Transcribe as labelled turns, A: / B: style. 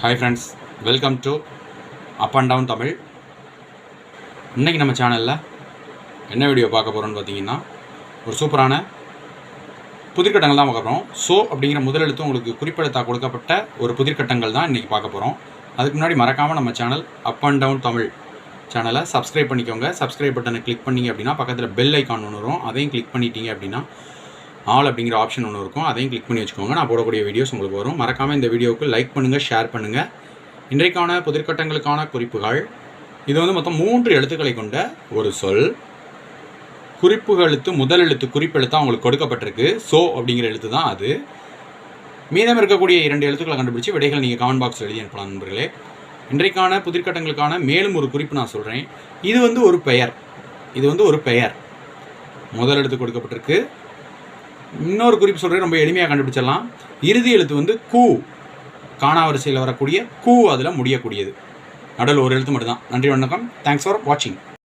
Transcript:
A: Hi friends welcome to up and down Tamil இன்றைக்கி நம்ம சேனலில் என்ன வீடியோ பார்க்க போகிறோன்னு பார்த்தீங்கன்னா ஒரு சூப்பரான புதிர்கட்டங்கள் தான் பார்க்க போகிறோம் ஸோ அப்படிங்கிற முதலெழுத்து உங்களுக்கு குறிப்பெழுத்தா கொடுக்கப்பட்ட ஒரு புதிர்கட்டங்கள் தான் இன்றைக்கி பார்க்க போகிறோம் அதுக்கு முன்னாடி மறக்காமல் நம்ம channel up and down Tamil சேனலை சப்ஸ்கிரைப் பண்ணிக்கோங்க. சப்ஸ்கிரைப் பட்டனை கிளிக் பண்ணிங்க அப்படின்னா பக்கத்தில் பெல் ஐக்கான் ஒன்று வரும். அதையும் கிளிக் பண்ணிட்டீங்க அப்படின்னா ஆல் அப்படிங்கிற ஆப்ஷன் ஒன்று இருக்கும். அதையும் கிளிக் பண்ணி வச்சுக்கோங்க. நான் போடக்கூடிய வீடியோஸ் உங்களுக்கு வரும். மறக்காமல் இந்த வீடியோவுக்கு லைக் பண்ணுங்கள் ஷேர் பண்ணுங்கள் இன்றைக்கான புதிர்கட்டங்களுக்கான குறிப்புகள். இது வந்து மொத்தம் மூன்று எழுத்துக்களை கொண்ட ஒரு சொல். குறிப்பு எழுத்து முதல் எழுத்து குறிப்பெழுத்தாக உங்களுக்கு கொடுக்கப்பட்டிருக்கு. சோ அப்படிங்கிற எழுத்து தான் அது. மீதம் இருக்கக்கூடிய இரண்டு எழுத்துக்களை கண்டுபிடிச்சு விடைகள் நீங்கள் கமெண்ட் பாக்ஸில் எழுதி அனுப்பலாம் நண்பர்களே. இன்றைக்கான புதிர்கட்டங்களுக்கான மேலும் ஒரு குறிப்பு நான் சொல்கிறேன் இது வந்து ஒரு பெயர். இது வந்து ஒரு பெயர். முதல் எழுத்து கொடுக்கப்பட்டிருக்கு. இன்னொரு குறிப்பு சொல்கிறேன் ரொம்ப எளிமையாக கண்டுபிடிச்சிடலாம். இறுதி எழுத்து வந்து கூ. காணாவரிசையில் வரக்கூடிய கூ அதில் முடியக்கூடியது. நடுவில் ஒரு எழுத்து மட்டும்தான். நன்றி வணக்கம். தேங்க்ஸ் ஃபார் வாட்சிங்